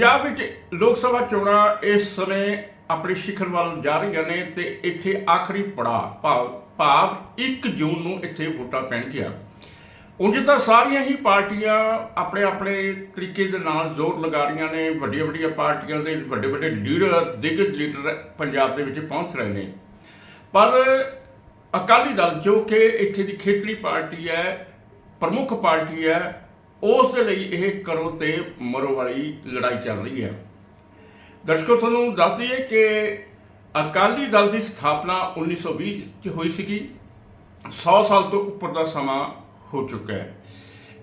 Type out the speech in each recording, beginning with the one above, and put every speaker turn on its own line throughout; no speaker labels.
ਪੰਜਾਬ ਵਿੱਚ ਲੋਕ ਸਭਾ ਚੋਣਾਂ ਇਸ ਸਮੇਂ ਆਪਣੀ ਸਿਖਰ ਵੱਲ ਜਾ ਰਹੀਆਂ ਨੇ ਤੇ ਇੱਥੇ ਆਖਰੀ ਪੜਾਅ ਭਾਵ ਭਾਵ 1 ਜੂਨ ਨੂੰ ਇੱਥੇ ਵੋਟਾਂ ਪੈਣਗੀਆਂ। ਉਂਝ ਤਾਂ ਸਾਰੀਆਂ ਹੀ ਪਾਰਟੀਆਂ ਆਪਣੇ ਆਪਣੇ ਤਰੀਕੇ ਦੇ ਨਾਲ ਜ਼ੋਰ ਲਗਾ ਰਹੀਆਂ ਨੇ, ਵੱਡੀਆਂ ਵੱਡੀਆਂ ਪਾਰਟੀਆਂ ਦੇ ਵੱਡੇ ਵੱਡੇ ਲੀਡਰ, ਦਿੱਗਜ ਲੀਡਰ ਪੰਜਾਬ ਦੇ ਵਿੱਚ ਪਹੁੰਚ ਰਹੇ ਨੇ। ਪਰ ਅਕਾਲੀ ਦਲ ਜੋ ਕਿ ਇੱਥੇ ਦੀ ਖੇਤਰੀ ਪਾਰਟੀ ਹੈ, ਪ੍ਰਮੁੱਖ ਪਾਰਟੀ ਹੈ ਉਸ ਦੇ ਲਈ ਇਹ ਕਰੋ ਤੇ ਮਰੋ ਵਾਲੀ ਲੜਾਈ ਚੱਲ ਰਹੀ ਹੈ। ਦਰਸ਼ਕੋ, ਤੁਹਾਨੂੰ ਦੱਸ ਦਈਏ ਕਿ ਅਕਾਲੀ ਦਲ ਦੀ ਸਥਾਪਨਾ 1920 ਚ ਹੋਈ ਸੀਗੀ। 100 ਸਾਲ ਤੋਂ ਉੱਪਰ ਦਾ ਸਮਾਂ ਹੋ ਚੁੱਕਾ ਹੈ।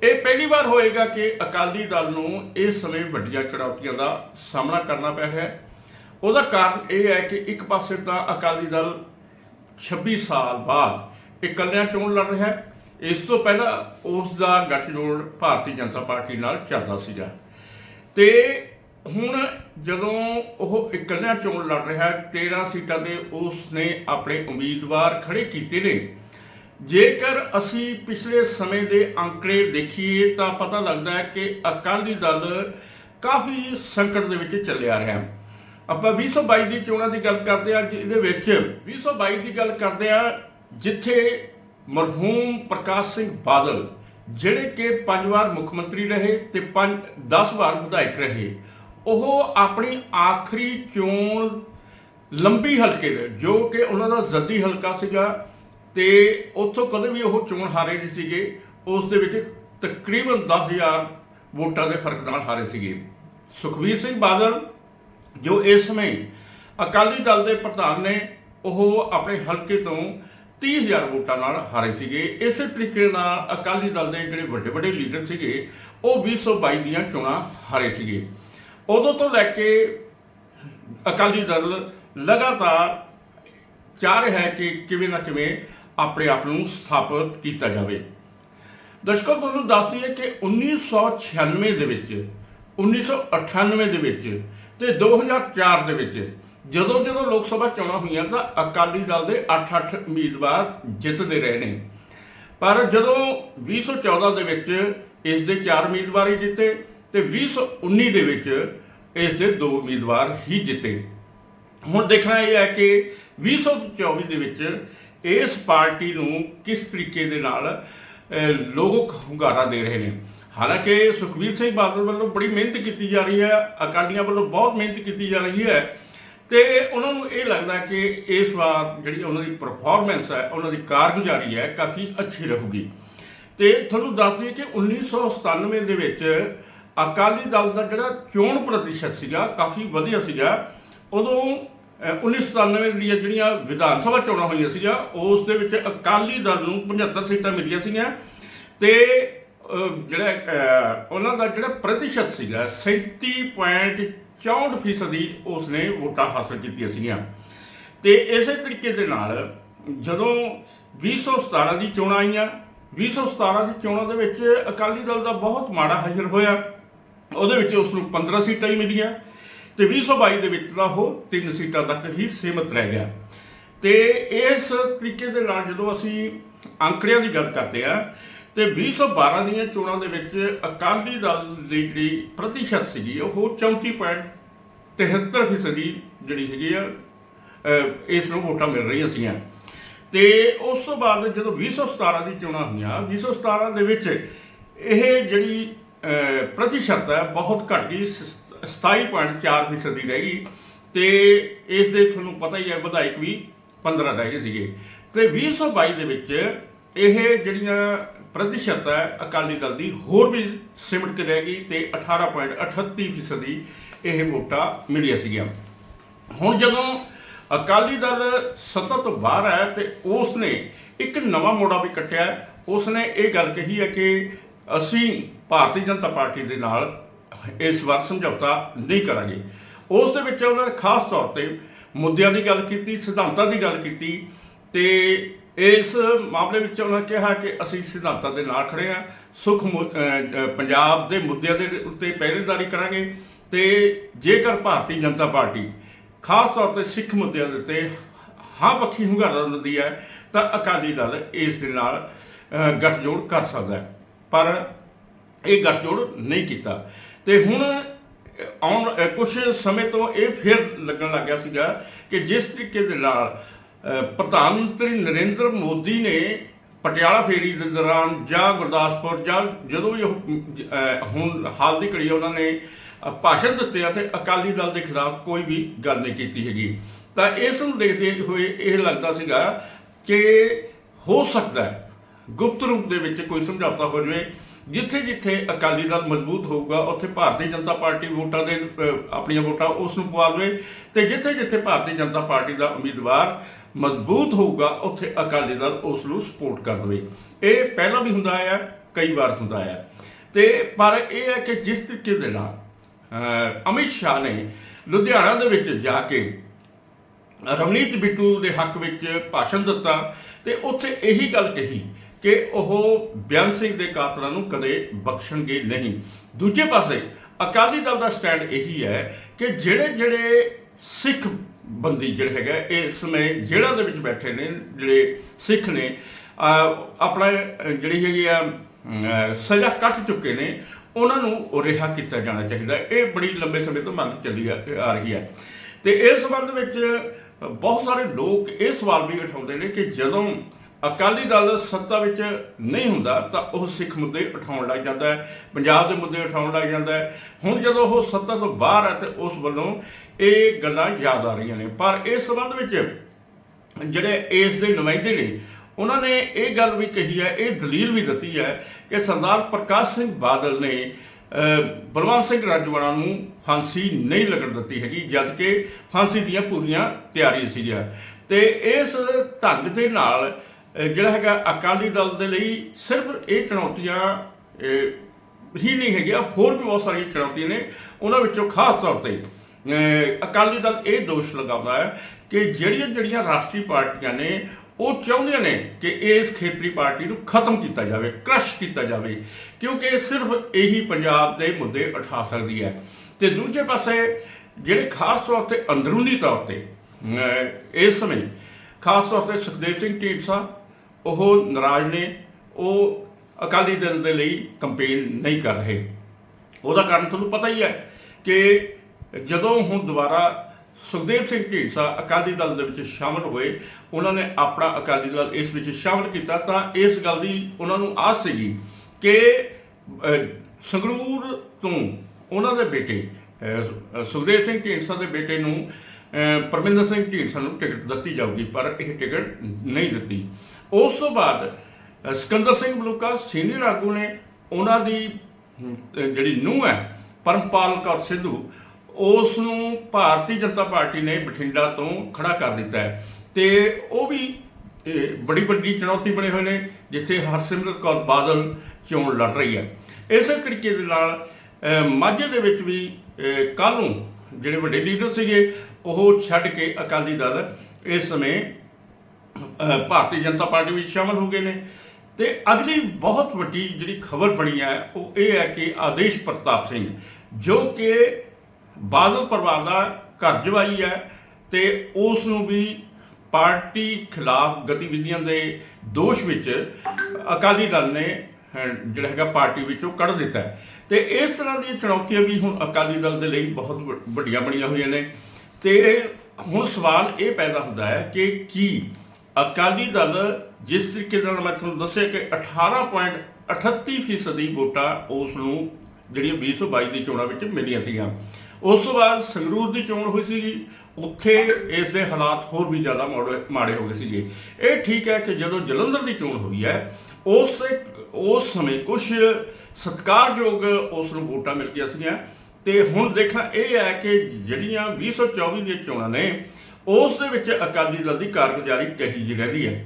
ਇਹ ਪਹਿਲੀ ਵਾਰ ਹੋਏਗਾ ਕਿ ਅਕਾਲੀ ਦਲ ਨੂੰ ਇਸ ਸਮੇਂ ਵੱਡੀਆਂ ਚੁਣੌਤੀਆਂ ਦਾ ਸਾਹਮਣਾ ਕਰਨਾ ਪੈ ਰਿਹਾ ਹੈ। ਉਹਦਾ ਕਾਰਨ ਇਹ ਹੈ ਕਿ ਇੱਕ ਪਾਸੇ ਤਾਂ ਅਕਾਲੀ ਦਲ 26 ਸਾਲ ਬਾਅਦ ਇਕੱਲਿਆਂ ਚੋਣ ਲੜ ਰਿਹਾ ਹੈ। ਇਸ ਤੋਂ ਪਹਿਲਾਂ ਉਸ ਦਾ ਗੱਠਜੋੜ ਭਾਰਤੀ ਜਨਤਾ ਪਾਰਟੀ ਨਾਲ ਚੱਲਦਾ ਸੀਗਾ। ਤੇ ਹੁਣ ਜਦੋਂ ਉਹ ਇਕੱਲਿਆਂ ਚੋਣ ਲੜ ਰਿਹਾ ਹੈ 13 ਸੀਟਾਂ ਦੇ ਉਸ ਨੇ ਆਪਣੇ ਉਮੀਦਵਾਰ ਖੜੇ ਕੀਤੇ ਨੇ। ਜੇਕਰ ਅਸੀਂ ਪਿਛਲੇ ਸਮੇਂ ਦੇ ਅੰਕੜੇ ਦੇਖੀਏ ਤਾਂ ਪਤਾ ਲੱਗਦਾ ਹੈ ਕਿ ਅਕਾਲੀ ਦਲ ਕਾਫੀ ਸੰਕਟ ਦੇ ਵਿੱਚ ਚੱਲਿਆ ਰਿਹਾ ਹੈ। ਆਪਾਂ 2022 ਦੀ ਚੋਣਾਂ ਦੀ ਗੱਲ ਕਰਦੇ ਹਾਂ ਜਿਹਦੇ ਵਿੱਚ 2022 ਦੀ ਗੱਲ ਕਰਦੇ ਹਾਂ, ਜਿੱਥੇ ਮਰਹੂਮ ਪ੍ਰਕਾਸ਼ ਸਿੰਘ ਬਾਦਲ, ਜਿਹੜੇ ਕਿ ਪੰਜ ਵਾਰ ਮੁੱਖ ਮੰਤਰੀ ਰਹੇ ਤੇ ਪੰਜ 10 ਵਾਰ ਵਿਧਾਇਕ ਰਹੇ, ਉਹ ਆਪਣੀ ਆਖਰੀ ਚੋਣ ਲੰਬੀ ਹਲਕੇ ਦੇ, ਜੋ ਕਿ ਉਹਨਾਂ ਦਾ ਜ਼ੱਦੀ ਹਲਕਾ ਸੀਗਾ ਤੇ ਉੱਥੋਂ ਕਦੇ ਵੀ ਉਹ ਚੋਣ ਹਾਰੇ ਨਹੀਂ ਸੀਗੇ, ਉਸ ਦੇ ਵਿੱਚ ਤਕਰੀਬਨ 10000 ਵੋਟਾਂ ਦੇ ਫ਼ਰਕ ਨਾਲ ਹਾਰੇ ਸੀਗੇ। ਸੁਖਬੀਰ ਸਿੰਘ ਬਾਦਲ, ਜੋ ਇਸ ਸਮੇਂ ਅਕਾਲੀ ਦਲ ਦੇ ਪ੍ਰਧਾਨ ਨੇ, ਉਹ ਆਪਣੇ ਹਲਕੇ ਤੋਂ 30000 ਵੋਟਾਂ ਨਾਲ ਹਾਰੇ ਸੀਗੇ। ਇਸੇ ਤਰੀਕੇ ਨਾਲ ਅਕਾਲੀ ਦਲ ਦੇ ਜਿਹੜੇ ਵੱਡੇ ਵੱਡੇ ਲੀਡਰ ਸੀਗੇ, ਉਹ 2022 ਦੀਆਂ ਚੋਣਾਂ ਹਾਰੇ ਸੀਗੇ। ਉਦੋਂ ਤੋਂ ਲੈ ਕੇ ਅਕਾਲੀ ਦਲ ਲਗਾਤਾਰ ਚਾਹ ਰਿਹਾ ਹੈ ਕਿ ਕਿਵੇਂ ਨਾ ਕਿਵੇਂ ਆਪਣੇ ਆਪ ਨੂੰ ਸਥਾਪਿਤ ਕੀਤਾ ਜਾਵੇ। ਦਰਸ਼ਕੋ, ਤੁਹਾਨੂੰ ਦੱਸ ਦਈਏ ਕਿ 1996 ਦੇ ਵਿੱਚ 1998 ਦੇ ਵਿੱਚ ਤੇ 2004 ਦੇ ਵਿੱਚ ਜਦੋਂ ਜਦੋਂ ਲੋਕ ਸਭਾ ਚੋਣਾਂ ਹੋਈਆਂ ਤਾਂ ਅਕਾਲੀ ਦਲ ਦੇ 8-8 ਉਮੀਦਵਾਰ ਜਿੱਤਦੇ ਰਹੇ ਨੇ। ਪਰ ਜਦੋਂ 2014 ਦੇ ਵਿੱਚ ਇਸ ਦੇ 4 ਉਮੀਦਵਾਰ ਹੀ ਜਿੱਤੇ ਤੇ 2019 ਦੇ ਵਿੱਚ ਇਸ ਦੇ 2 ਉਮੀਦਵਾਰ ਹੀ ਜਿੱਤੇ। ਹੁਣ ਦੇਖਣਾ ਇਹ ਹੈ ਕਿ 2024 ਦੇ ਵਿੱਚ ਇਸ ਪਾਰਟੀ ਨੂੰ ਕਿਸ ਤਰੀਕੇ ਦੇ ਨਾਲ ਲੋਕ ਹੁੰਗਾਰਾ ਦੇ ਰਹੇ ਨੇ। ਹਾਲਾਂਕਿ ਸੁਖਬੀਰ ਸਿੰਘ ਬਾਦਲ ਵੱਲੋਂ ਬੜੀ ਮਿਹਨਤ ਕੀਤੀ ਜਾ ਰਹੀ ਹੈ, ਅਕਾਲੀਆਂ ਵੱਲੋਂ ਬਹੁਤ ਮਿਹਨਤ ਕੀਤੀ ਜਾ ਰਹੀ ਹੈ। ਤੇ ਉਹਨਾਂ ਨੂੰ ਇਹ ਲੱਗਦਾ ਕਿ ਇਸ ਵਾਰ ਜਿਹੜੀ ਉਹਨਾਂ ਦੀ ਪਰਫਾਰਮੈਂਸ ਹੈ ਉਹਨਾਂ ਦੀ ਕਾਰਗੁਜ਼ਾਰੀ ਹੈ ਕਾਫੀ ਅੱਛੀ ਰਹੂਗੀ। ਤੇ ਤੁਹਾਨੂੰ ਦੱਸ ਦਈਏ ਕਿ 1997 ਦੇ ਵਿੱਚ ਅਕਾਲੀ ਦਲ ਦਾ ਜਿਹੜਾ ਚੋਣ ਪ੍ਰਤੀਸ਼ਤ ਸੀਗਾ ਕਾਫੀ ਵਧੀਆ ਸੀਗਾ। ਉਦੋਂ ਅਹ, 1997 ਦੀਆਂ ਜਿਹੜੀਆਂ ਵਿਧਾਨ ਸਭਾ ਚੋਣਾਂ ਹੋਈਆਂ ਸੀਗਾ ਉਸ ਦੇ ਵਿੱਚ ਅਕਾਲੀ ਦਲ ਨੂੰ 75 ਸੀਟਾਂ ਮਿਲੀਆਂ ਸੀਗੀਆਂ। ਤੇ ਜਿਹੜਾ ਉਹਨਾਂ ਦਾ ਜਿਹੜਾ ਪ੍ਰਤੀਸ਼ਤ ਸੀਗਾ 37.64% ਫੀਸਦੀ ਉਸਨੇ ਵੋਟਾਂ ਹਾਸਲ ਕੀਤੀਆਂ ਸੀਗੀਆਂ। ਤੇ ਇਸੇ ਤਰੀਕੇ ਦੇ ਨਾਲ ਜਦੋਂ 2017 ਦੀ ਚੋਣਾਂ ਆਈਆਂ 2017 ਦੀ ਚੋਣਾਂ ਦੇ ਵਿੱਚ ਅਕਾਲੀ ਦਲ ਦਾ ਬਹੁਤ ਮਾੜਾ ਹਸ਼ਰ ਹੋਇਆ। ਉਹਦੇ ਵਿੱਚ ਉਸ ਨੂੰ 15 ਸੀਟਾਂ ਹੀ ਮਿਲੀਆਂ ਤੇ 2022 ਦੇ ਵਿੱਚ ਤਾਂ ਉਹ ਤਿੰਨ ਸੀਟਾਂ ਤੱਕ ਹੀ ਸੀਮਤ ਰਹਿ ਗਿਆ। ਤੇ ਇਸ ਤਰੀਕੇ ਦੇ ਨਾਲ ਜਦੋਂ ਅਸੀਂ ਅੰਕੜਿਆਂ ਦੀ ਗੱਲ ਕਰਦੇ ਆ ਤੇ 2012 ਦੀਆਂ ਚੋਣਾਂ ਦੇ ਵਿੱਚ ਅਕਾਲੀ ਦਲ ਦੀ ਜਿਹੜੀ ਪ੍ਰਤੀਸ਼ਤ ਸੀਗੀ, ਉਹ 34.73 ਫੀਸਦੀ ਜਿਹੜੀ ਹੈਗੀ ਆ ਇਸ ਨੂੰ ਵੋਟਾਂ ਮਿਲ ਰਹੀਆਂ ਸੀਗੀਆਂ। ਤੇ ਉਸ ਤੋਂ ਬਾਅਦ ਜਦੋਂ 2017 ਦੀ ਚੋਣਾਂ ਹੋਈਆਂ 2017 ਦੇ ਵਿੱਚ ਇਹ ਜਿਹੜੀ ਪ੍ਰਤੀਸ਼ਤ ਹੈ, ਬਹੁਤ ਘਟ ਗਈ, ਸ- 27.4 ਫੀਸਦੀ ਰਹਿ ਗਈ। ਤੇ ਇਸ ਦੇ ਤੁਹਾਨੂੰ ਪਤਾ ਹੀ ਹੈ ਵਿਧਾਇਕ ਵੀ 15 ਰਹਿ ਗਏ ਸੀਗੇ। ਤੇ 2022 ਦੇ ਵਿੱਚ ਇਹ ਜਿਹੜੀਆਂ ਪ੍ਰਤੀਸ਼ਤ ਹੈ, ਅਕਾਲੀ ਦਲ ਦੀ ਹੋਰ ਵੀ ਸਿਮਟ ਕੇ ਰਹਿ ਗਈ ਤੇ 18.38 ਫੀਸਦੀ ਇਹ ਵੋਟਾਂ ਮਿਲੀਆਂ ਸੀਗੀਆਂ। ਹੁਣ ਜਦੋਂ ਅਕਾਲੀ ਦਲ ਸੱਤਾ ਤੋਂ ਬਾਹਰ ਹੈ ਤੇ ਉਸ ਨੇ ਇੱਕ ਨਵਾਂ ਮੋੜਾ ਵੀ ਕੱਟਿਆ ਉਸ ਨੇ ਇਹ ਗੱਲ ਕਹੀ ਹੈ ਕਿ ਅਸੀਂ ਭਾਰਤੀ ਜਨਤਾ ਪਾਰਟੀ ਦੇ ਨਾਲ ਇਸ ਵਾਰ ਸਮਝੌਤਾ ਨਹੀਂ ਕਰਾਂਗੇ। ਉਸ ਦੇ ਵਿੱਚ ਉਹਨਾਂ ਨੇ ਖਾਸ ਤੌਰ ਤੇ ਮੁੱਦਿਆਂ ਦੀ ਗੱਲ ਕੀਤੀ, ਸਿਧਾਂਤਾਂ ਦੀ ਗੱਲ ਕੀਤੀ ਤੇ ਇਸ ਮਾਮਲੇ ਵਿੱਚ ਉਹਨਾਂ ਕਿਹਾ ਕਿ ਅਸੀਂ ਸਿਧਾਂਤਾਂ ਦੇ ਨਾਲ ਖੜੇ ਹਾਂ ਸੁਖ ਮੁ- ਪੰਜਾਬ ਦੇ ਮੁੱਦਿਆਂ ਦੇ ਉੱਤੇ ਪਹਿਰੇਦਾਰੀ ਕਰਾਂਗੇ ਤੇ ਜੇਕਰ ਭਾਰਤੀ ਜਨਤਾ ਪਾਰਟੀ ਖਾਸ ਤੌਰ ਤੇ ਸਿੱਖ ਮੁੱਦਿਆਂ ਦੇ ਉੱਤੇ ਹਾਂ ਪੱਖੀ ਹੁੰਗਾਰਾ ਦਿੰਦੀ ਹੈ ਤਾਂ ਅਕਾਲੀ ਦਲ ਇਸ ਦੇ ਨਾਲ ਅਹ, ਗੱਠਜੋੜ ਕਰ ਸਕਦਾ ਹੈ। ਪਰ ਇਹ ਗੱਠਜੋੜ ਨਹੀਂ ਕੀਤਾ। ਤੇ ਹੁਣ ਆਉਣ ਅ, ਕੁਝ ਸਮੇਂ ਤੋਂ ਇਹ ਫਿਰ ਲੱਗਣ ਲੱਗ ਗਿਆ ਸੀਗਾ ਕਿ ਜਿਸ ਤਰੀਕੇ ਦੇ ਨਾਲ ਪ੍ਰਧਾਨ ਮੰਤਰੀ ਨਰਿੰਦਰ ਮੋਦੀ ਨੇ ਪਟਿਆਲਾ ਫੇਰੀ ਦੇ ਦੌਰਾਨ ਜਾਂ ਗੁਰਦਾਸਪੁਰ ਜਾਂ ਜਦੋਂ ਵੀ ਉਹ, ਹੁਣ ਹਾਲ ਦੀ ਘੜੀ ਉਹਨਾਂ ਨੇ ਭਾਸ਼ਣ ਦਿੱਤੇ ਆ ਤੇ ਅਕਾਲੀ ਦਲ ਦੇ ਖਿਲਾਫ ਕੋਈ ਵੀ ਗੱਲ ਨਹੀਂ ਕੀਤੀ ਹੈਗੀ। ਤਾਂ ਇਸ ਨੂੰ ਦੇਖਦੇ ਹੋਏ ਇਹ ਲੱਗਦਾ ਸੀਗਾ ਕਿ ਹੋ ਸਕਦਾ ਹੈ ਗੁਪਤ ਰੂਪ ਦੇ ਵਿੱਚ ਕੋਈ ਸਮਝੌਤਾ ਹੋ ਜਾਵੇ ਜਿੱਥੇ ਜਿੱਥੇ ਅਕਾਲੀ ਦਲ ਮਜ਼ਬੂਤ ਹੋਊਗਾ ਉੱਥੇ ਭਾਰਤੀ ਜਨਤਾ ਪਾਰਟੀ ਵੋਟਾਂ ਦੇ ਆਪਣੀਆਂ ਵੋਟਾਂ ਉਸ ਨੂੰ ਪਵਾ ਦੇਵੇ ਤੇ ਜਿੱਥੇ ਜਿੱਥੇ ਭਾਰਤੀ ਜਨਤਾ ਪਾਰਟੀ ਦਾ ਉਮੀਦਵਾਰ ਮਜ਼ਬੂਤ ਹੋਊਗਾ, ਉੱਥੇ ਅਕਾਲੀ ਦਲ ਉਸ ਨੂੰ ਸਪੋਰਟ ਕਰ ਦੇਵੇ। ਇਹ ਪਹਿਲਾਂ ਵੀ ਹੁੰਦਾ ਆਇਆ, ਕਈ ਵਾਰ ਹੁੰਦਾ ਆਇਆ। ਤੇ ਪਰ ਇਹ ਹੈ ਕਿ ਜਿਸ ਤਰੀਕੇ ਦੇ ਨਾਲ ਅਮਿਤ ਸ਼ਾਹ ਨੇ ਲੁਧਿਆਣਾ ਦੇ ਵਿੱਚ ਜਾ ਕੇ ਰਵਨੀਤ ਬਿੱਟੂ ਦੇ ਹੱਕ ਵਿੱਚ ਭਾਸ਼ਣ ਦਿੱਤਾ ਤੇ ਉੱਥੇ ਇਹੀ ਗੱਲ ਕਹੀ ਕਿ ਉਹ ਬਿਆਨ ਸਿੰਘ ਦੇ ਕਾਤਲਾਂ ਨੂੰ ਕਦੇ ਬਖਸ਼ਣਗੇ ਨਹੀਂ। ਦੂਜੇ ਪਾਸੇ ਅਕਾਲੀ ਦਲ ਦਾ ਸਟੈਂਡ ਇਹੀ ਹੈ ਕਿ ਜਿਹੜੇ ਜਿਹੜੇ ਸਿੱਖ ਬੰਦੀ ਜਿਹੜੇ ਹੈਗਾ ਇਸ ਸਮੇਂ ਜੇਲ੍ਹਾਂ ਦੇ ਵਿੱਚ ਬੈਠੇ ਨੇ, ਜਿਹੜੇ ਸਿੱਖ ਨੇ ਆਪਣਾ ਜਿਹੜੀ ਹੈਗੀ ਆ ਸਜ਼ਾ ਕੱਟ ਚੁੱਕੇ ਨੇ, ਉਹਨਾਂ ਨੂੰ ਰਿਹਾ ਕੀਤਾ ਜਾਣਾ ਚਾਹੀਦਾ। ਇਹ ਬੜੀ ਲੰਬੇ ਸਮੇਂ ਤੋਂ ਮੰਗ ਚੱਲੀ ਆ ਆ ਰਹੀ ਹੈ ਤੇ ਇਸ ਸੰਬੰਧ ਵਿੱਚ ਬਹੁਤ ਸਾਰੇ ਲੋਕ ਇਹ ਸਵਾਲ ਵੀ ਉਠਾਉਂਦੇ ਨੇ ਕਿ ਜਦੋਂ ਅਕਾਲੀ ਦਲ ਸੱਤਾ ਵਿੱਚ ਨਹੀਂ ਹੁੰਦਾ ਤਾਂ ਉਹ ਸਿੱਖ ਮੁੱਦੇ ਉਠਾਉਣ ਲੱਗ ਜਾਂਦਾ ਹੈ, ਪੰਜਾਬ ਦੇ ਮੁੱਦੇ ਉਠਾਉਣ ਲੱਗ ਜਾਂਦਾ ਹੈ। ਹੁਣ ਜਦੋਂ ਉਹ ਸੱਤਾ ਤੋਂ ਬਾਹਰ ਹੈ ਤੇ ਉਸ ਵੱਲੋਂ ਇਹ ਗੱਲਾਂ ਯਾਦ ਆ ਰਹੀਆਂ ਨੇ। ਪਰ ਇਸ ਸੰਬੰਧ ਵਿੱਚ ਜਿਹੜੇ ਇਸ ਦੇ ਨੁਮਾਇੰਦੇ ਨੇ, ਉਹਨਾਂ ਨੇ ਇਹ ਗੱਲ ਵੀ ਕਹੀ ਹੈ, ਇਹ ਦਲੀਲ ਵੀ ਦਿੱਤੀ ਹੈ ਕਿ ਸਰਦਾਰ ਪ੍ਰਕਾਸ਼ ਸਿੰਘ ਬਾਦਲ ਨੇ ਬਲਵੰਤ ਸਿੰਘ ਰਾਜਵਾੜਾ ਨੂੰ ਫਾਂਸੀ ਨਹੀਂ ਲੱਗਣ ਦਿੱਤੀ ਹੈਗੀ ਜਦ ਕਿ ਫਾਂਸੀ ਦੀਆਂ ਪੂਰੀਆਂ ਤਿਆਰੀਆਂ ਸੀਗੀਆਂ। ਤੇ ਇਸ ਢੰਗ ਦੇ ਨਾਲ ਜਿਹੜਾ ਹੈਗਾ ਅਕਾਲੀ ਦਲ ਦੇ ਲਈ ਸਿਰਫ ਇਹ ਚੁਣੌਤੀਆਂ ਹੀ ਨਹੀਂ ਹੈਗੀਆਂ, ਹੋਰ ਵੀ ਬਹੁਤ ਸਾਰੀਆਂ ਚੁਣੌਤੀਆਂ ਨੇ। ਉਹਨਾਂ ਵਿੱਚੋਂ ਖਾਸ ਤੌਰ ਤੇ ਅਕਾਲੀ ਦਲ ਇਹ ਦੋਸ਼ ਲਗਾਉਂਦਾ ਹੈ ਕਿ ਜਿਹੜੀਆਂ ਜਿਹੜੀਆਂ ਰਾਸ਼ਟਰੀ ਪਾਰਟੀਆਂ ਨੇ, ਉਹ ਚਾਹੁੰਦੀਆਂ ਨੇ ਕਿ ਇਸ ਖੇਤਰੀ ਪਾਰਟੀ ਨੂੰ ਖਤਮ ਕੀਤਾ ਜਾਵੇ, ਕ੍ਰਸ਼ ਕੀਤਾ ਜਾਵੇ, ਕਿਉਂਕਿ ਇਹ ਸਿਰਫ ਇਹੀ ਪੰਜਾਬ ਦੇ ਮੁੱਦੇ ਉਠਾ ਸਕਦੀ ਹੈ। ਤੇ ਦੂਜੇ ਪਾਸੇ, ਜਿਹੜੇ ਖਾਸ ਤੌਰ ਤੇ ਅੰਦਰੂਨੀ ਤੌਰ ਤੇ ਇਸ ਸਮੇਂ ਖਾਸ ਤੌਰ ਤੇ ਸੁਖਦੇਵ ਸਿੰਘ ਢੀਂਡਸਾ ਉਹ ਨਾਰਾਜ਼ ਨੇ, ਉਹ ਅਕਾਲੀ ਦਲ ਦੇ ਲਈ ਕੰਪੇਨ ਨਹੀਂ ਕਰ ਰਹੇ। ਉਹਦਾ ਕਾਰਨ ਤੁਹਾਨੂੰ ਪਤਾ ਹੀ ਹੈ ਕਿ ਜਦੋਂ ਹੁਣ ਦੁਬਾਰਾ ਸੁਖਦੇਵ ਸਿੰਘ ਢੀਂਡਸਾ ਅਕਾਲੀ ਦਲ ਦੇ ਵਿੱਚ ਸ਼ਾਮਲ ਹੋਏ, ਉਹਨਾਂ ਨੇ ਆਪਣਾ ਅਕਾਲੀ ਦਲ ਇਸ ਵਿੱਚ ਸ਼ਾਮਲ ਕੀਤਾ, ਤਾਂ ਇਸ ਗੱਲ ਦੀ ਉਹਨਾਂ ਨੂੰ ਆਸ ਸੀਗੀ ਕਿ ਸੰਗਰੂਰ ਤੋਂ ਉਹਨਾਂ ਦੇ ਬੇਟੇ ਸੁਖਦੇਵ ਸਿੰਘ ਢੀਂਡਸਾ ਦੇ ਬੇਟੇ ਨੂੰ ਪਰਮਿੰਦਰ ਸਿੰਘ ਢੀਂਡਸਾ ਨੂੰ ਟਿਕਟ ਦਿੱਤੀ ਜਾਊਗੀ, ਪਰ ਇਹ ਟਿਕਟ ਨਹੀਂ ਦਿੱਤੀ। ਉਸ ਤੋਂ ਬਾਅਦ ਸਿਕੰਦਰ ਸਿੰਘ ਮਲੂਕਾ ਸੀਨੀਅਰ ਆਗੂ ਨੇ ਉਹਨਾਂ ਦੀ ਜਿਹੜੀ ਨੂੰਹ ਹੈ, ਪਰਮਪਾਲ ਕੌਰ ਸਿੱਧੂ, ਉਸ ਨੂੰ ਭਾਰਤੀ ਜਨਤਾ ਪਾਰਟੀ ਨੇ ਬਠਿੰਡਾ ਤੋਂ ਖੜਾ ਕਰ ਦਿੱਤਾ ਹੈ। ਤੇ ਉਹ ਵੀ ਬੜੀ ਵੱਡੀ ਚੁਣੌਤੀ ਬਣੇ ਹੋਏ ਨੇ, ਜਿੱਥੇ ਹਰਸਿਮਰਤ ਕੌਰ ਬਾਦਲ ਚੋਣ ਲੜ ਰਹੀ ਹੈ। ਇਸੇ ਤਰੀਕੇ ਦੇ ਨਾਲ ਮਾਝੇ ਦੇ ਵਿੱਚ ਵੀ ਕੱਲ ਨੂੰ ਜਿਹੜੇ ਵੱਡੇ ਲੀਡਰ ਸੀਗੇ ਉਹ ਛੱਡ ਕੇ ਅਕਾਲੀ ਦਲ ਇਸ ਸਮੇਂ ਭਾਰਤੀ ਜਨਤਾ ਪਾਰਟੀ ਵਿੱਚ ਸ਼ਾਮਲ ਹੋ ਗਏ ਨੇ। ਤੇ ਅਗਲੀ ਬਹੁਤ ਵੱਡੀ ਜਿਹੜੀ ਖਬਰ ਬਣੀ ਹੈ, ਉਹ ਇਹ ਹੈ ਕਿ ਆਦੇਸ਼ ਪ੍ਰਤਾਪ ਸਿੰਘ, ਜੋ ਕਿ ਬਾਦਲ ਪਰਿਵਾਰ ਦਾ ਘਰ ਜਵਾਈ ਹੈ ਤੇ ਉਸ ਨੂੰ ਵੀ ਪਾਰਟੀ ਖਿਲਾਫ ਗਤੀਵਿਧੀਆਂ ਦੇ ਦੋਸ਼ ਵਿੱਚ ਅਕਾਲੀ ਦਲ ਨੇ ਜਿਹੜਾ ਹੈਗਾ ਪਾਰਟੀ ਵਿੱਚੋਂ ਕੱਢ ਦਿੱਤਾ ਹੈ। ਤੇ ਇਸ ਤਰ੍ਹਾਂ ਦੀਆਂ ਚੁਣੌਤੀਆਂ ਵੀ ਹੁਣ ਅਕਾਲੀ ਦਲ ਦੇ ਲਈ ਬਹੁਤ ਵੱ- ਵੱਡੀਆਂ ਬਣੀਆਂ ਹੋਈਆਂ ਨੇ। ਤੇ ਹੁਣ ਸਵਾਲ ਇਹ ਪੈਦਾ ਹੁੰਦਾ ਹੈ ਕਿ ਕੀ ਅਕਾਲੀ ਦਲ ਜਿਸ ਤਰੀਕੇ ਨਾਲ ਮੈਂ ਤੁਹਾਨੂੰ ਦੱਸਿਆ ਕਿ 18.38% ਫੀਸਦੀ ਵੋਟਾਂ ਉਸ ਨੂੰ ਜਿਹੜੀਆਂ 2022 ਦੀ ਚੋਣਾਂ ਵਿੱਚ ਮਿਲੀਆਂ ਸੀਗੀਆਂ। ਉਸ ਤੋਂ ਬਾਅਦ ਸੰਗਰੂਰ ਦੀ ਚੋਣ ਹੋਈ ਸੀਗੀ। ਉੱਥੇ ਇਸ ਦੇ ਹਾਲਾਤ ਹੋਰ ਵੀ ਜ਼ਿਆਦਾ ਮਾੜੇ ਮਾੜੇ ਹੋ ਗਏ ਸੀਗੇ। ਇਹ ਠੀਕ ਹੈ ਕਿ ਜਦੋਂ ਜਲੰਧਰ ਦੀ ਚੋਣ ਹੋਈ ਹੈ, ਉਸ ਉਸ ਸਮੇਂ ਕੁਝ ਸਤਿਕਾਰਯੋਗ ਉਸ ਨੂੰ ਵੋਟਾਂ ਮਿਲ ਗਈਆਂ ਸੀਗੀਆਂ। ਤੇ ਹੁਣ ਦੇਖਣਾ ਇਹ ਹੈ ਕਿ ਜਿਹੜੀਆਂ 2024 ਦੀਆਂ ਚੋਣਾਂ ਨੇ, ਉਸ ਦੇ ਵਿੱਚ ਅਕਾਲੀ ਦਲ ਦੀ ਕਾਰਗੁਜ਼ਾਰੀ ਕਹੀ ਜਿਹੀ ਰਹਿੰਦੀ ਹੈ।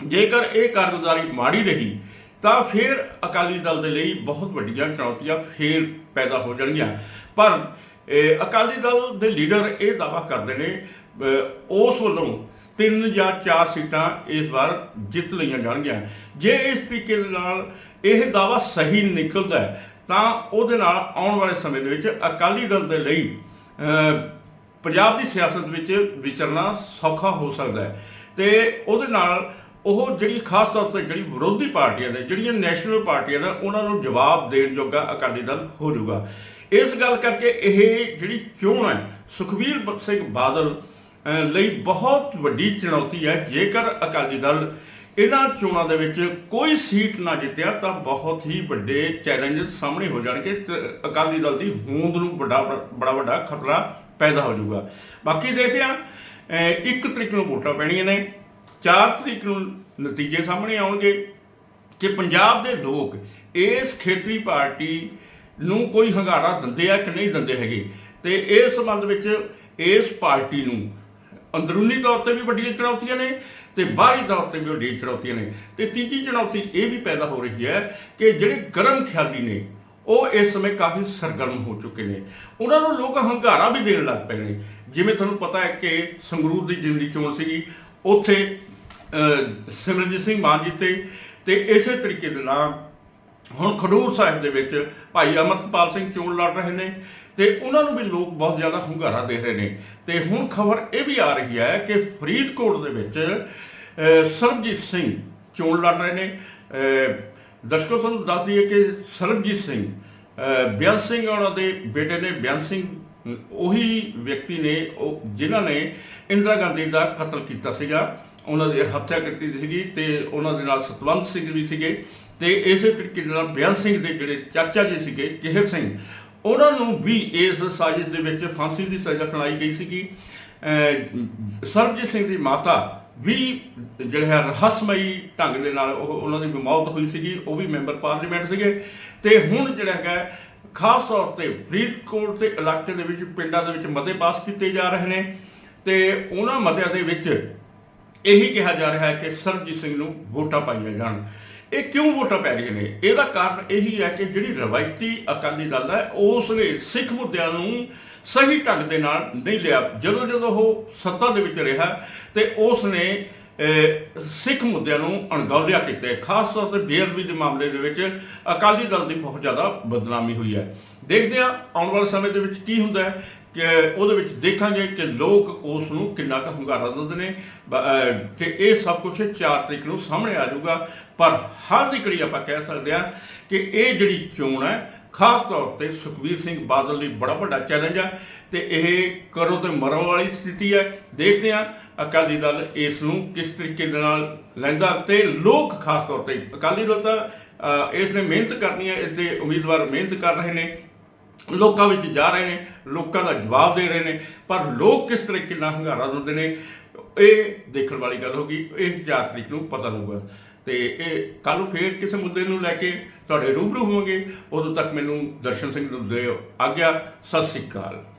ਜੇਕਰ ਇਹ ਕਾਰਗੁਜ਼ਾਰੀ ਮਾੜੀ ਰਹੀ, ਤਾਂ ਫਿਰ ਅਕਾਲੀ ਦਲ ਦੇ ਲਈ ਬਹੁਤ ਵੱਡੀਆਂ ਚੁਣੌਤੀਆਂ ਫੇਰ ਪੈਦਾ ਹੋ ਜਾਣਗੀਆਂ। ਪਰ ਅਕਾਲੀ ਦਲ ਦੇ ਲੀਡਰ ਇਹ ਦਾਵਾ ਕਰਦੇ ਨੇ ਉਸ ਵੱਲੋਂ ਤਿੰਨ ਜਾਂ ਚਾਰ ਸੀਟਾਂ ਇਸ ਵਾਰ ਜਿੱਤ ਲਈਆਂ ਜਾਣਗੀਆਂ। ਜੇ ਇਸ ਤਰੀਕੇ ਦੇ ਨਾਲ ਇਹ ਦਾਵਾ ਸਹੀ ਨਿਕਲਦਾ ਹੈ ਤਾਂ ਉਹਦੇ ਨਾਲ ਆਉਣ ਵਾਲੇ ਸਮੇਂ ਦੇ ਵਿੱਚ ਅਕਾਲੀ ਦਲ ਦੇ ਲਈ ਪੰਜਾਬ ਦੀ ਸਿਆਸਤ ਵਿੱਚ ਵਿਚਰਨਾ ਸੌਖਾ ਹੋ ਸਕਦਾ ਹੈ। ਤੇ ਉਹਦੇ ਨਾਲ ਉਹ ਜਿਹੜੀ ਖਾਸ ਤੌਰ ਤੇ ਜਿਹੜੀ ਵਿਰੋਧੀ ਪਾਰਟੀਆਂ ਨੇ, ਜਿਹੜੀਆਂ ਨੈਸ਼ਨਲ ਪਾਰਟੀਆਂ ਨੇ, ਉਹਨਾਂ ਨੂੰ ਜਵਾਬ ਦੇਣ ਜੋਗਾ ਅਕਾਲੀ ਦਲ ਹੋ ਜਾਊਗਾ। ਇਸ ਗੱਲ ਕਰਕੇ ਇਹ ਜਿਹੜੀ ਚੋਣ ਹੈ, ਸੁਖਬੀਰ ਸਿੰਘ ਬਾਦਲ ਲਈ ਬਹੁਤ ਵੱਡੀ ਚੁਣੌਤੀ ਹੈ। ਜੇਕਰ ਅਕਾਲੀ ਦਲ ਇਹਨਾਂ ਚੋਣਾਂ ਦੇ ਵਿੱਚ ਕੋਈ ਸੀਟ ਨਾ ਜਿੱਤਿਆ ਤਾਂ ਬਹੁਤ ਹੀ ਵੱਡੇ ਚੈਲੰਜ ਸਾਹਮਣੇ ਹੋ ਜਾਣਗੇ ਅਕਾਲੀ ਦਲ ਦੀ ਹੋਂਦ ਨੂੰ ਵੱਡਾ ਬੜਾ ਵੱਡਾ ਖਤਰਾ ਪੈਦਾ ਹੋ ਜਾਊਗਾ। ਬਾਕੀ ਦੇਖਦੇ ਆ ਇੱਕ ਤਰੀਕ ਨੂੰ ਵੋਟਾਂ ਪੈਣੀਆਂ ਨੇ 4 ਤਰੀਕ ਨੂੰ ਨਤੀਜੇ ਸਾਹਮਣੇ ਆਉਣਗੇ ਕਿ ਪੰਜਾਬ ਦੇ ਲੋਕ ਇਸ ਖੇਤਰੀ ਪਾਰਟੀ ਨੂੰ ਕੋਈ ਹੰਗਾਰਾ ਦਿੰਦੇ ਆ ਕਿ ਨਹੀਂ ਦਿੰਦੇ ਹੈਗੇ। ਤੇ ਇਸ ਸੰਬੰਧ ਵਿੱਚ ਇਸ ਪਾਰਟੀ ਨੂੰ ਅੰਦਰੂਨੀ ਤੌਰ ਤੇ ਵੀ ਵੱਡੀਆਂ ਚੁਣੌਤੀਆਂ ਨੇ ਤੇ ਬਾਹਰੀ ਤੌਰ ਤੇ ਵੀ ਵੱਡੀਆਂ ਚੁਣੌਤੀਆਂ ਨੇ। ਤੇ ਤੀਜੀ ਚੁਣੌਤੀ ਇਹ ਵੀ ਪੈਦਾ ਹੋ ਰਹੀ ਹੈ ਕਿ ਜਿਹੜੇ ਗਰਮ ਖਿਆਲੀ ਨੇ ਉਹ ਇਸ ਸਮੇਂ ਕਾਫੀ ਸਰਗਰਮ ਹੋ ਚੁੱਕੇ ਨੇ। ਉਹਨਾਂ ਨੂੰ ਲੋਕ ਹੰਗਾਰਾ ਵੀ ਦੇਣ ਲੱਗ ਪਏ ਨੇ। ਜਿਵੇਂ ਤੁਹਾਨੂੰ ਪਤਾ ਹੈ ਕਿ ਸੰਗਰੂਰ ਦੀ ਜਿੰਦੀ ਚੋਣ ਸੀਗੀ ਉੱਥੇ ਅਹ, ਸਿਮਰਨਜੀਤ ਸਿੰਘ ਮਾਨ ਜੀ ਤੇ ਇਸੇ ਤਰੀਕੇ ਦੇ ਨਾਲ ਹੁਣ ਖਡੂਰ ਸਾਹਿਬ ਦੇ ਵਿੱਚ ਭਾਈ ਅਮਰਤਪਾਲ ਸਿੰਘ ਚੋਣ ਲੜ ਰਹੇ ਨੇ। ਤੇ ਉਹਨਾਂ ਨੂੰ ਵੀ ਲੋਕ ਬਹੁਤ ਜ਼ਿਆਦਾ ਹੁੰਗਾਰਾ ਦੇ ਰਹੇ ਨੇ। ਤੇ ਹੁਣ ਖਬਰ ਇਹ ਵੀ ਆ ਰਹੀ ਹੈ ਕਿ ਫਰੀਦਕੋਟ ਦੇ ਵਿੱਚ ਸਰਬਜੀਤ ਸਿੰਘ ਚੋਣ ਲੜ ਰਹੇ ਨੇ। ਦਰਸ਼ਕੋ ਤੁਹਾਨੂੰ ਦੱਸ ਦਈਏ ਕਿ ਸਰਬਜੀਤ ਸਿੰਘ ਅਹ, ਬਿਆਨ ਸਿੰਘ ਉਹਨਾਂ ਦੇ ਬੇਟੇ ਨੇ ਬਿਆਨ ਸਿੰਘ ਉਹੀ ਵਿਅਕਤੀ ਨੇ ਉਹ ਜਿਨ੍ਹਾਂ ਨੇ ਇੰਦਰਾ ਗਾਂਧੀ ਦਾ ਕਤਲ ਕੀਤਾ ਸੀਗਾ। ਉਹਨਾਂ ਦੀ ਹੱਤਿਆ ਕੀਤੀ ਸੀਗੀ ਤੇ ਉਹਨਾਂ ਦੇ ਨਾਲ ਸਤਵੰਤ ਸਿੰਘ ਵੀ ਸੀਗੇ। ਤੇ ਇਸੇ ਤਰੀਕੇ ਦੇ ਨਾਲ ਬਿਆਨ ਸਿੰਘ ਦੇ ਜਿਹੜੇ ਚਾਚਾ ਜੀ ਸੀਗੇ ਕਿਹਰ ਸਿੰਘ ਉਹਨਾਂ ਨੂੰ ਵੀ ਇਸ ਸਾਜ਼ਿਸ਼ ਦੇ ਵਿੱਚ ਫਾਂਸੀ ਦੀ ਸਜ਼ਾ ਸੁਣਾਈ ਗਈ ਸੀਗੀ। ਅਹ, ਸਰਬਜੀਤ ਸਿੰਘ ਦੀ ਮਾਤਾ ਵੀ ਜਿਹੜਾ ਹੈ ਰਹੱਸਮਈ ਢੰਗ ਦੇ ਨਾਲ ਉਹ ਉਹਨਾਂ ਦੀ ਮੌਤ ਹੋਈ ਸੀਗੀ, ਉਹ ਵੀ ਮੈਂਬਰ ਪਾਰਲੀਮੈਂਟ ਸੀਗੇ। ਤੇ ਹੁਣ ਜਿਹੜਾ ਹੈਗਾ, ਖਾਸ ਤੌਰ ਤੇ ਫਰੀਦਕੋਟ ਦੇ ਇਲਾਕੇ ਦੇ ਵਿੱਚ, ਪਿੰਡਾਂ ਦੇ ਵਿੱਚ ਮਤੇ ਪਾਸ ਕੀਤੇ ਜਾ ਰਹੇ ਨੇ। ਤੇ ਉਹਨਾਂ ਮਤਿਆਂ ਦੇ ਵਿੱਚ ਇਹੀ ਕਿਹਾ ਜਾ ਰਿਹਾ ਹੈ ਕਿ ਸਰਬਜੀਤ ਸਿੰਘ ਨੂੰ ਵੋਟਾਂ ਪਾਈਆਂ ਜਾਣ। ਇਹ ਕਿਉਂ ਵੋਟਾਂ ਪੈ ਰਹੀਆਂ ਨੇ? ਇਹਦਾ ਕਾਰਨ ਇਹੀ ਹੈ ਕਿ ਜਿਹੜੀ ਰਵਾਇਤੀ ਅਕਾਲੀ ਦਲ ਹੈ ਉਸ ਨੇ ਸਿੱਖ ਮੁੱਦਿਆਂ ਨੂੰ ਸਹੀ ਢੰਗ ਦੇ ਨਾਲ ਨਹੀਂ ਲਿਆ। ਜਦੋਂ ਜਦੋਂ ਉਹ ਸੱਤਾ ਦੇ ਵਿੱਚ ਰਿਹਾ ਤੇ ਉਸ ਨੇ ਸਿੱਖ ਮੁੱਦਿਆਂ ਨੂੰ ਅਣਗੌਲਿਆ ਕੀਤਾ। ਖਾਸ ਤੌਰ ਤੇ ਬੇਅਦਬੀ ਦੇ ਮਾਮਲੇ ਦੇ ਵਿੱਚ ਅਕਾਲੀ ਦਲ ਦੀ ਬਹੁਤ ਜ਼ਿਆਦਾ ਬਦਨਾਮੀ ਹੋਈ ਹੈ। ਦੇਖਦੇ ਹਾਂ ਆਉਣ ਵਾਲੇ ਸਮੇਂ ਦੇ ਵਿੱਚ ਕੀ ਹੁੰਦਾ ਹੈ ਕਿ ਉਹਦੇ ਵਿੱਚ ਦੇਖਾਂਗੇ ਕਿ ਲੋਕ ਉਸ ਨੂੰ ਕਿੰਨਾ ਕੁ ਹੁੰਗਾਰਾ ਦਿੰਦੇ ਨੇ। ਬ- ਤੇ ਇਹ ਸਭ ਕੁਝ 4 ਤਰੀਕ ਨੂੰ ਸਾਹਮਣੇ ਆ ਜਾਊਗਾ। ਪਰ ਹਰ ਦੀ ਜਿਹੜੀ ਆਪਾਂ ਕਹਿ ਸਕਦੇ ਹਾਂ ਕਿ ਇਹ ਜਿਹੜੀ ਚੋਣ ਹੈ, ਖਾਸ ਤੌਰ ਤੇ ਸੁਖਬੀਰ ਸਿੰਘ ਬਾਦਲ ਲਈ ਬੜਾ ਵੱਡਾ ਚੈਲੰਜ ਹੈ ਤੇ ਇਹ ਕਰੋ ਤੇ ਮਰੋ ਵਾਲੀ ਸਥਿਤੀ ਹੈ। ਦੇਖਦੇ ਹਾਂ ਅਕਾਲੀ ਦਲ ਇਸ ਨੂੰ ਕਿਸ ਤਰੀਕੇ ਦੇ ਨਾਲ ਲੈਂਦਾ ਤੇ ਲੋਕ ਖਾਸ ਤੌਰ ਤੇ ਅਕਾਲੀ ਦਲ ਤਾਂ ਇਸ ਨੇ ਮਿਹਨਤ ਕਰਨੀ ਹੈ, ਇਸ ਦੇ ਉਮੀਦਵਾਰ ਮਿਹਨਤ ਕਰ ਰਹੇ ਨੇ, ਲੋਕਾਂ ਵਿੱਚ ਜਾ ਰਹੇ ਨੇ, ਲੋਕਾਂ ਦਾ ਜਵਾਬ ਦੇ ਰਹੇ ਨੇ, ਪਰ ਲੋਕ ਕਿਸ ਤਰੀਕੇ ਨਾਲ ਹੰਗਾਰਾ ਦਿੰਦੇ ਨੇ, ਇਹ ਦੇਖਣ ਵਾਲੀ ਗੱਲ ਹੋਗੀ ਇਹ 4 ਤਰੀਕ ਨੂੰ ਪਤਾ ਲੱਗੂਗਾ। ਤੇ ਇਹ ਕੱਲ ਨੂੰ ਫੇਰ ਕਿਸੇ ਮੁੱਦੇ ਨੂੰ ਲੈ ਕੇ ਤੁਹਾਡੇ ਰੂਬਰੂ ਹੋਵਾਂਗੇ। ਉਦੋਂ ਤੱਕ ਮੈਨੂੰ ਦਰਸ਼ਨ ਸਿੰਘ ਨੂੰ ਦਿਓ। ਆਗਿਆ, ਸਤਿ ਸ੍ਰੀ ਅਕਾਲ।